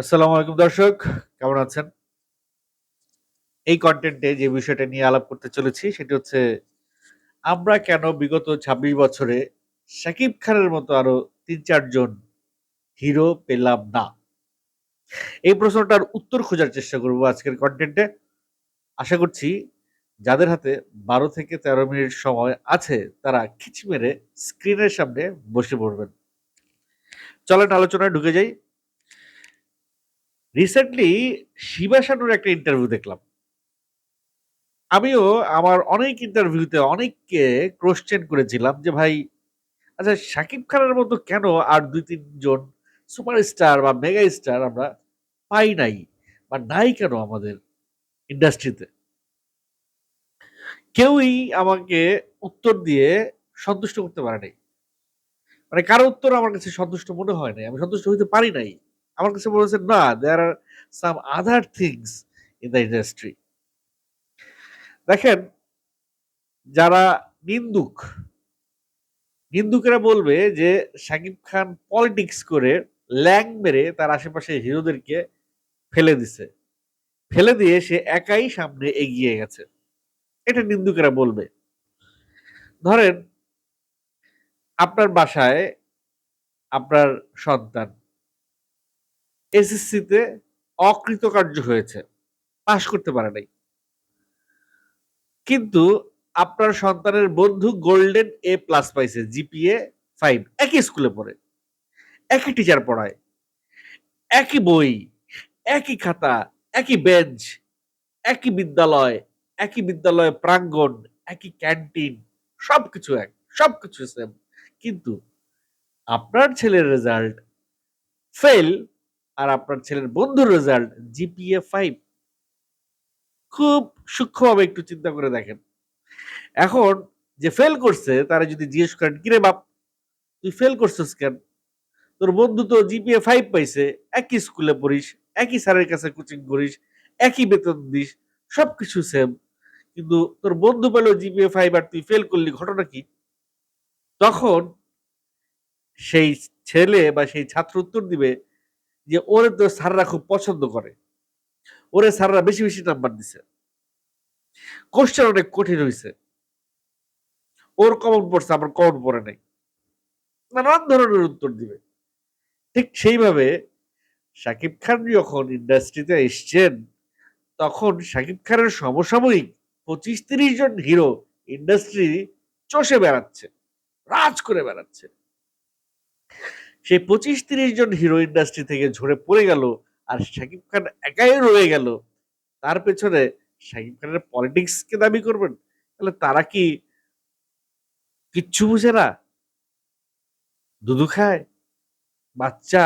আসসালামু আলাইকুম দর্শক, কেমন আছেন? এই কন্টেন্টে যে বিষয়টা নিয়ে আলাপ করতে চলেছি, সেটি হচ্ছে আমরা কেন বিগত ২৬ বছরে শাকিব খানের মতো আরও তিন চারজন হিরো পেলাম না? এই প্রশ্নটার উত্তর খোঁজার চেষ্টা করব আজকের কন্টেন্টে আশা করছি যাদের হাতে বারো থেকে তেরো মিনিট সময় আছে, তারা খিচি মেরে স্ক্রিনের সামনে বসে পড়বেন। চলেন আলোচনায় ঢুকে যাই। রিসেন্টলি শিবা শানুর একটা ইন্টারভিউ দেখলাম। আমিও আমার অনেক ইন্টারভিউতে অনেককে কোশ্চেন করেছিলাম যে, ভাই আচ্ছা শাকিব খানের মতো কেন আর দুই তিনজন সুপারস্টার বা মেগা স্টার আমরা পাই নাই বা নাই কেন আমাদের ইন্ডাস্ট্রিতে কেউই আমাকে উত্তর দিয়ে সন্তুষ্ট করতে পারে নাই মানে কারও উত্তর আমার কাছে সন্তুষ্ট মনে হয় নাই। আমি সন্তুষ্ট হইতে পারি নাই। আমার কাছে হচ্ছে, না there are some other things in the industry দেখেন, যারা নিন্দুক, নিন্দুকেরা বলবে যে শাকিব খান পলিটিক্স করে ল্যাং মেরে তার আশেপাশে হিরোদেরকে ফেলে দিছে। ফেলে দিয়ে সে একাই সামনে এগিয়ে গেছে। এটা নিন্দুকেরা বলবে। ধরেন, আপনার বাসায় আপনার সন্তান এসএসসিতে অকৃতকার্য হয়েছে। পাশ করতে পারে নাই। কিন্তু আপনার সন্তানের বন্ধু গোল্ডেন এ প্লাস পাইছে জিপিএ ফাইভ একই স্কুলে পড়ে, একই টিচার পড়ায়, একই বই, একই খাতা, একই বেঞ্চ একই বিদ্যালয় একই বিদ্যালয় প্রাঙ্গণ, একই ক্যান্টিন সবকিছু এক, সবকিছু সেম কিন্তু আপনার ছেলের রেজাল্ট ফেল আর আপনার ছেলের বন্ধুর রেজাল্ট জিপিএ ফাইভ খুব সূক্ষ্মভাবে একটু চিন্তা করে দেখেন। এখন যে ফেল করছে, তারা যদি জিজ্ঞেস করেন, কিরে বাপ, তুই ফেল করছিস কেন? তোর বন্ধু তো জিপিএ ফাইভ পাইছে, একই স্কুলে পড়িস, একই স্যারের কাছে কোচিং করিস, একই বেতন দিস, সবকিছু সেম কিন্তু তোর বন্ধু পেল জিপিএ ফাইভ আর তুই ফেল করলি, ঘটনা কি? তখন সেই ছেলে বা সেই ছাত্র উত্তর দিবে যে ওরে তো স্যাররা খুব পছন্দ করে। ওরে স্যাররা বেশি বেশি নাম্বার দিছে। কোশ্চেন অনেক কঠিন হয়েছে ওর কমন পড়ছে আমার কমন পড়ে নাই। নানান ধরনের উত্তর দিবে। ঠিক সেইভাবে শাকিব খান যখন ইন্ডাস্ট্রিতে এসছেন, তখন শাকিব খানের সমসাময়িক পঁচিশ তিরিশ জন হিরো ইন্ডাস্ট্রি চষে বেড়াচ্ছে, রাজ করে বেড়াচ্ছে। সেই পঁচিশ তিরিশ জন হিরো ইন্ডাস্ট্রি থেকে ঝরে পড়ে গেল আর শাকিব খান একাই রয়ে গেল। তার পেছনে শাকিব খানের পলিটিক্স কে দাবি করবেন? তাহলে তারা কি কিচ্ছু বুঝে না? দুধু খায়? বাচ্চা?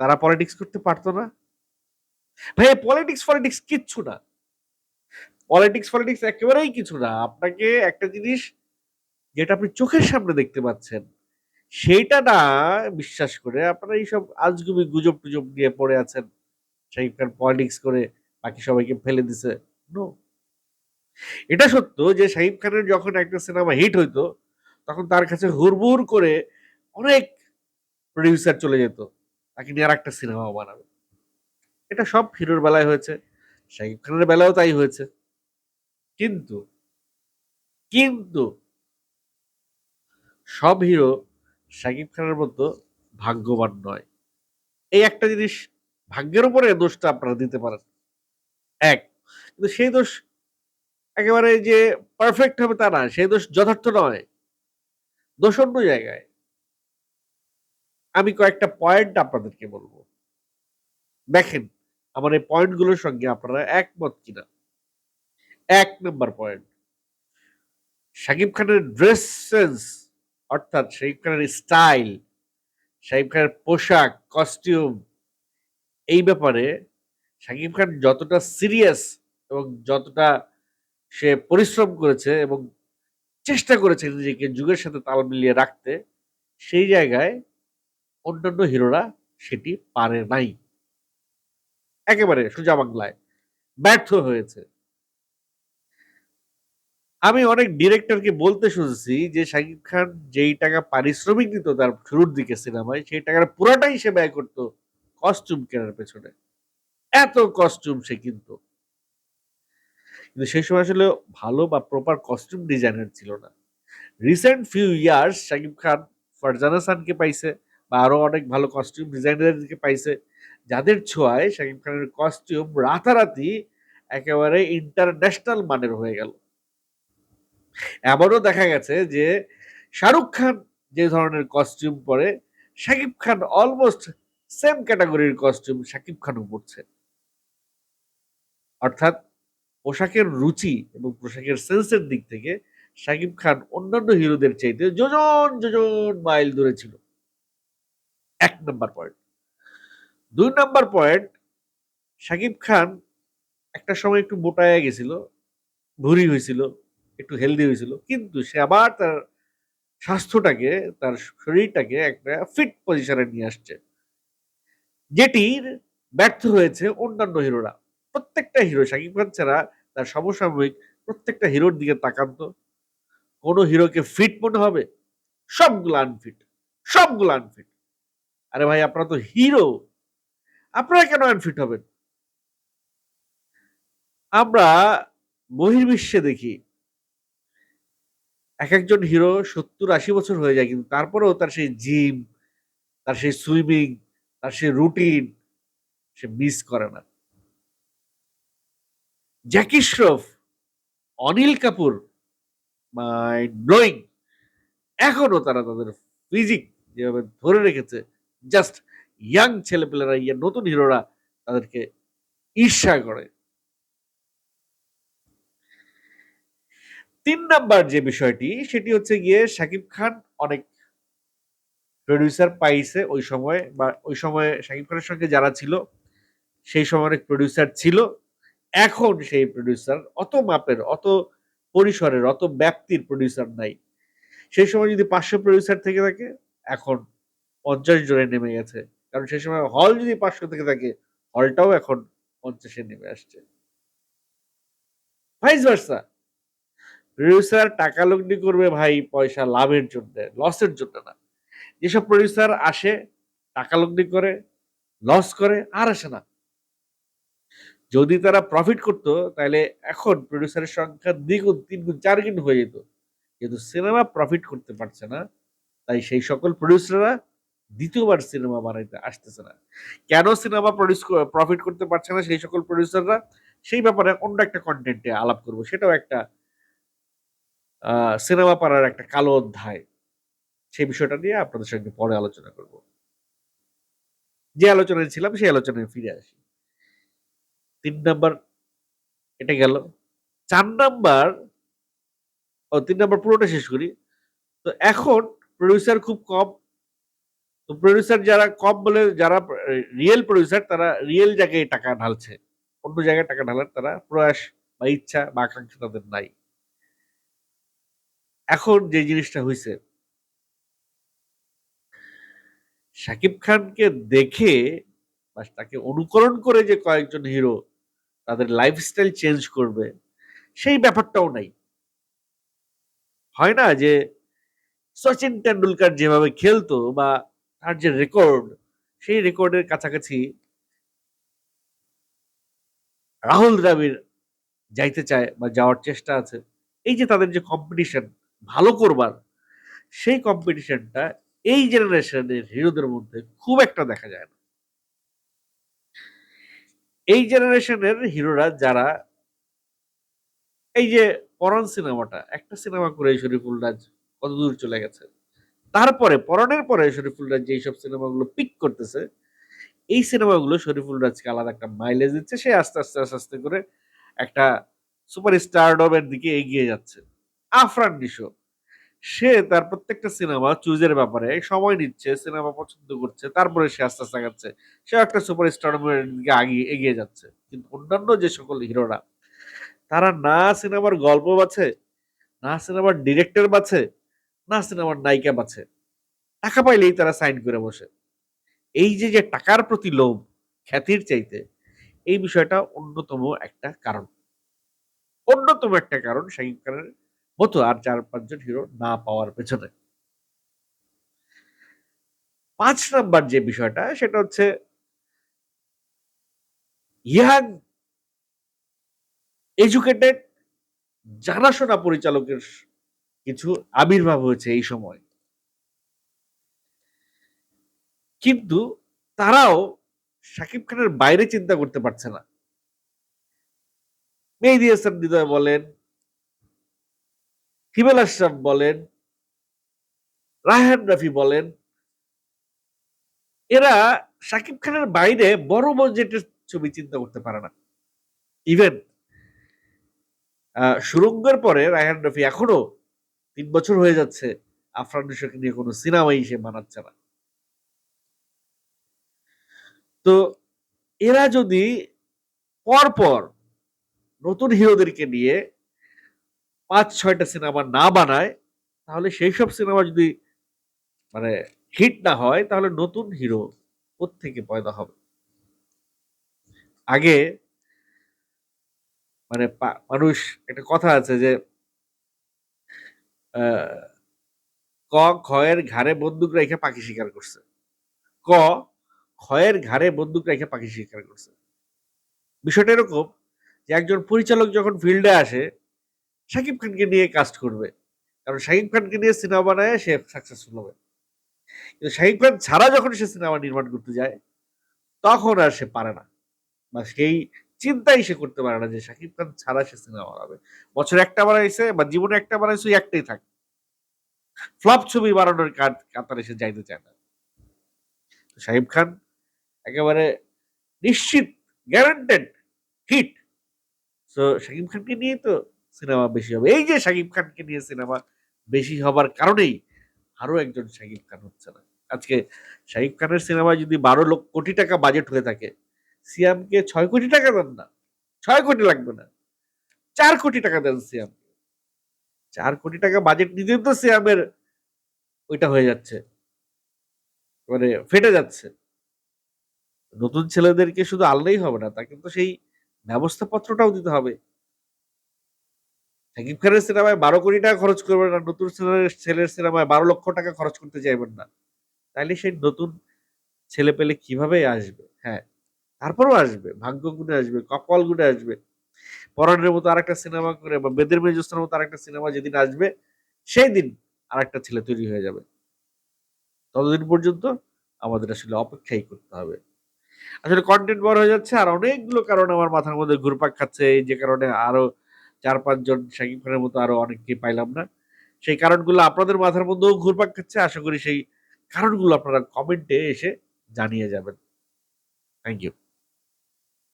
তারা পলিটিক্স করতে পারতো না? ভাই পলিটিক্স পলিটিক্স কিচ্ছু না। পলিটিক্স পলিটিক্স একেবারেই কিছু না। আপনাকে একটা জিনিস যেটা আপনি চোখের সামনে দেখতে পাচ্ছেন সেইটা না বিশ্বাস করে। আপনারা এইসব আজগুবি গুজব টুজব নিয়ে পড়ে আছেন শাহিব খান পলিটিক্স করে বাকি সবাইকে ফেলে দিছে। নো এটা সত্য যে শাহিব খানের যখন একটা সিনেমা হিট হইতো, তখন তার কাছে হুড়বুড় করে অনেক প্রডিউসার চলে যেত, তাকে নিয়ে আর একটা সিনেমা বানাবে। এটা সব হিরোর বেলায় হয়েছে শাহিব খানের বেলাও তাই হয়েছে। কিন্তু কিন্তু সব হিরো শাকিব খানের মতো ভাগ্যবান নয়। এই একটা জিনিস ভাগ্যের উপরে দোষটা আপনারা দিতে পারেন। এক, কিন্তু সেই দোষ একেবারে যে পারফেক্ট হবে তা না, সেই দোষ যথার্থ নয়। দোষ অন্য জায়গায়। আমি কয়েকটা পয়েন্ট আপনাদেরকে বলব। দেখেন, আমার এই পয়েন্টগুলোর সঙ্গে আপনারা একমত কিনা। এক নম্বর পয়েন্ট শাকিব খানের ড্রেস সেন্স অর্থাৎ শাকিব খানের স্টাইল শাকিব খানের পোশাক, কস্টিউম, এই ব্যাপারে শাকিব খান যতটা সিরিয়াস এবং যতটা সে পরিশ্রম করেছে এবং চেষ্টা করেছে নিজেকে যুগের সাথে তাল মিলিয়ে রাখতে, সেই জায়গায় অন্যান্য হিরোরা সেটি পারে নাই। একেবারে সোজা বাংলায় ব্যর্থ হয়েছে। আমি অনেক ডিরেক্টরকে বলতে শুনছি যে শাকিব খান যেই টাকা পারিশ্রমিক দিত তার শুরুর দিকে সিনেমায়, সেই টাকার পুরোটাই সে ব্যয় করতো কস্টিউম কেনার পেছনে। এত কস্টিউম সে কিন্তু। কিন্তু সেই সময় আসলে ভালো বা প্রপার কস্টিউম ডিজাইনার ছিল না। Recent few years Shakib Khan, Farzana খানকে পাইছে বা আরও অনেক ভালো কস্টিউম ডিজাইনারকে পাইছে। যাদের ছোঁয়ায় শাকিব খানের কস্টিউম রাতারাতি একেবারে ইন্টারন্যাশনাল মানের হয়ে গেল। এমনও দেখা গেছে যে শাহরুখ খান যে ধরনের কস্টিউম পরে, শাকিব খান অলমোস্ট সেম ক্যাটাগরির কস্টিউম শাকিব খানও পরছে। অর্থাৎ পোশাকের রুচি এবং পোশাকের সেন্সের দিক থেকে শাকিব খান অন্যান্য হিরোদের চাইতে যোজন যোজন মাইল দূরে ছিল। এক নম্বর পয়েন্ট দুই নম্বর পয়েন্ট শাকিব খান একটা সময় একটু মোটায় গেছিল, ভুরি হয়েছিল। একটু হেলদি হয়েছিল। কিন্তু সে আবার তার স্বাস্থ্যটাকে, তার শরীরটাকে একটা ফিট পজিশনে নিয়ে আসছে। যেটির ব্যর্থ হয়েছে অন্যান্য হিরোরা। প্রত্যেকটা হিরো, শাকিব খান ছাড়া তার সমসাময়িক প্রত্যেকটা হিরোর দিকে তাকান্ত কোনো হিরোকে ফিট মনে হবে? সবগুলো আনফিট সবগুলো আনফিট আরে ভাই, আপনারা তো হিরো। আপনারা কেন আনফিট হবেন? আমরা বহির্বিশ্বে দেখি এক একজন হিরো সত্তর আশি বছর হয়ে যায়, কিন্তু তারপরেও তার সেই জিম, তার সেই সুইমিং, তার সেই রুটিন সে মিস করে না। জ্যাকি শ্রফ, অনিল কাপুর মাইন্ড ব্লোয়িং, এখনও তারা তাদের ফিজিক যেভাবে ধরে রেখেছে, জাস্ট ইয়াং ছেলেপেলেরা ইয়ে নতুন হিরোরা তাদেরকে ঈর্ষা করে। তিন নাম্বার যে বিষয়টি, সেটি হচ্ছে গিয়ে শাকিব খান অনেক প্রডিউসার পাইছে ওই সময় বা ওই সময় শাকিব খানের সঙ্গে যারা ছিল, সেই সময় অনেক প্রডিউসার ছিল। এখন সেই প্রডিউসার অত মাপের, অত পরিসরের, অত ব্যাপ্তির প্রডিউসার নাই। সেই সময় যদি পাঁচশো প্রডিউসার থেকে থাকে, এখন পঞ্চাশ জনে নেমে গেছে। কারণ সেই সময় হল যদি পাঁচশো থেকে থাকে হলটাও এখন পঞ্চাশে নেমে আসছে। ভাইস ভার্সা প্রডিউসার টাকা লগ্নি করবে ভাই পয়সা লাভের জন্য লসের জন্য না। যেসব প্রডিউসার আসে, টাকা লগ্নি করে লস করে, আর আসে না। যদি তারা প্রফিট করতো তাহলে এখন প্রডিউসারের সংখ্যা দ্বিগুণ, তিনগুণ চার গুণ হয়ে যেত। কিন্তু সিনেমা প্রফিট করতে পারছে না, তাই সেই সকল প্রডিউসাররা দ্বিতীয়বার সিনেমা বানাইতে আসতেছে না। কেন সিনেমা প্রডিউস প্রফিট করতে পারছে না সেই সকল প্রডিউসাররা সেই ব্যাপারে অন্য একটা কন্টেন্টে আলাপ করব। সেটাও একটা সিনেমা পাড়ার একটা কালো অধ্যায়। সেই বিষয়টা নিয়ে আপনাদের সঙ্গে পরে আলোচনা করব। যে আলোচনায় ছিলাম, সেই আলোচনায় ফিরে আসি। তিন নাম্বার এটা গেল। চার নাম্বার ও তিন নাম্বার পুরোটা শেষ করি। তো এখন প্রডিউসার খুব কম। তো প্রডিউসার যারা কম বলে যারা রিয়েল প্রডিউসার তারা রিয়েল জায়গায় টাকা ঢালছে। অন্য জায়গায় টাকা ঢালার তারা প্রয়াস বা ইচ্ছা বা আকাঙ্ক্ষা তাদের নাই। এখন যে জিনিসটা হয়েছে শাকিব খানকে দেখে বা তাকে অনুকরণ করে যে কয়েকজন হিরো তাদের লাইফস্টাইল চেঞ্জ করবে, সেই ব্যাপারটাও নাই। হয় না যে সচিন টেন্ডুলকার যেভাবে খেলতো বা তার যে রেকর্ড সেই রেকর্ডের কাছাকাছি রাহুল দ্রাবিড় যাইতে চায় বা যাওয়ার চেষ্টা আছে। এই যে তাদের যে কম্পিটিশন ভালো করবার, সেই কম্পিটিশনটা এই জেনারেশনের হিরোদের মধ্যে খুব একটা দেখা যায় না। এই জেনারেশনের হিরোরা যারা এই যে পরাণ সিনেমাটা, একটা সিনেমা করে শরীফুল রাজ কত দূর চলে গেছে? তারপরে পরনের পরে শরীফুল রাজ যে সব সিনেমাগুলো পিক করতেছে, এই সিনেমাগুলো শরীফুল রাজকে আলাদা একটা মাইলেজ দিচ্ছে, সে আস্তে আস্তে আস্তে করে একটা সুপার স্টারডমের দিকে এগিয়ে যাচ্ছে। আফরান নিশো। সে তার প্রত্যেকটা সিনেমা চুজের ব্যাপারে সময় নিচ্ছে, সিনেমা পছন্দ করছে, তারপরে সে আস্তে আস্তে আগাচ্ছে। সে একটা সুপার স্টারডমের দিকে আগিয়ে এগিয়ে যাচ্ছে। কিন্তু অন্যান্য যে সকল হিরোরা, তারা না সিনেমার গল্প বাছে, না সিনেমার ডিরেক্টর বাছে, না সিনেমার নায়িকা বাছে, টাকা পাইলেই তারা সাইন করে বসে। এই যে যে টাকার প্রতি লোভ, খ্যাতির চাইতে, এই বিষয়টা অন্যতম একটা কারণ। অন্যতম একটা কারণ শাকিব খানের মতো আর চার পাঁচজন হিরো না পাওয়ার পেছনে। পাঁচ নাম্বার যে বিষয়টা, সেটা হচ্ছে ইয়াং এডুকেটেড জানাশোনা পরিচালকের কিছু আবির্ভাব হয়েছে এই সময়। কিন্তু তারাও শাকিব খানের বাইরে চিন্তা করতে পারছে না। মেহেদি হাসান হৃদয় বলেন হিমেল আশরাফ বলেন রায়হান রাফি বলেন, এরা শাকিব খানের বাইরে বড় বাজেটের ছবি চিন্তা করতে পারে না। ইভেন সুরঙ্গের পরে রায়হান রফি এখনও তিন বছর হয়ে যাচ্ছে, আফরান নিশোকে নিয়ে কোনো সিনেমাই সে বানাচ্ছে না। তো এরা যদি পরপর নতুন হিরোদেরকে নিয়ে পাঁচ, ছয়টা সিনেমা না বানায়, তাহলে সেই সব সিনেমা যদি মানে হিট না হয়, তাহলে নতুন হিরো থেকে পয়দা হবে? আগে মানে মানুষ, একটা কথা আছে যে ক খয়ের ঘাড়ে বন্দুক রেখে পাখি শিকার করছে। ক খয়ের ঘাড়ে বন্দুক রেখে পাখি শিকার করছে। বিষয়টা এরকম যে একজন পরিচালক যখন ফিল্ডে আসে শাকিব খানকে নিয়ে কাস্ট করবে। কারণ শাকিব খানকে নিয়ে সিনেমা বানায় সে সাকসেসফুল হবে। কিন্তু শাকিব খান ছাড়া যখন সে সিনেমা নির্মাণ করতে যায়, তখন আর সে পারে না। বা সেই চিন্তাই সে করতে পারে না যে শাকিব খান ছাড়া সে সিনেমা বানাবে। বছরে একটা বানাইছে বা জীবনে একটা বানাইছে একটাই থাকে। ফ্লপ ছবি বানানোর কাত- কাতারে সে যাইতে চায় না। শাহিব খান একেবারে নিশ্চিত গ্যারান্টেড হিট তো শাকিব খানকে নিয়ে তো সিনেমা বেশি হবে। এই যে শাকিব খানকে নিয়ে সিনেমা বেশি হবার কারণেই আরও একজন শাকিব খান হচ্ছে না। আজকে শাকিব খানের সিনেমায় যদি বারো লক্ষ কোটি টাকা বাজেট হয়ে থাকে, সিয়ামকে ছয় কোটি টাকা দেন না। ছয় কোটি লাগবে না। চার কোটি টাকা দেন সিয়াম। চার কোটি টাকা বাজেট নিতে তো সিয়ামের ওইটা হয়ে যাচ্ছে। মানে ফেটে যাচ্ছে। নতুন ছেলেদেরকে শুধু আনলেই হবে না, তাকে তো সেই ব্যবস্থাপত্রটাও দিতে হবে। শাকিব খানের সিনেমায় বারো কোটি টাকা খরচ করবেন না, নতুন ছেলের সিনেমায় বারো লক্ষ টাকা খরচ করতে চাইবেন না। তাইলে সেই নতুন ছেলে পেলে কীভাবে আসবে? হ্যাঁ তারপরেও আসবে, ভাগ্য গুণে আসবে, কপাল গুণে আসবে। পরাণের মতো আরেকটা সিনেমা করে বা বেদের মেজস্তানের মতো আর একটা সিনেমা যেদিন আসবে, সেই দিন আর একটা ছেলে তৈরি হয়ে যাবে। ততদিন পর্যন্ত আমাদের আসলে অপেক্ষাই করতে হবে। আসলে কন্টেন্ট বড় হয়ে যাচ্ছে আর অনেকগুলো কারণ আমার মাথার মধ্যে ঘুরপাক খাচ্ছে, এই যে কারণে আরও চার পাঁচজন শাকিব খানের মতো আরও অনেককে পাইলাম না। সেই কারণগুলো আপনাদের মাথার মধ্যেও ঘুরপাক খাচ্ছে। আশা করি সেই কারণগুলো আপনারা কমেন্টে এসে জানিয়ে যাবেন। Thank you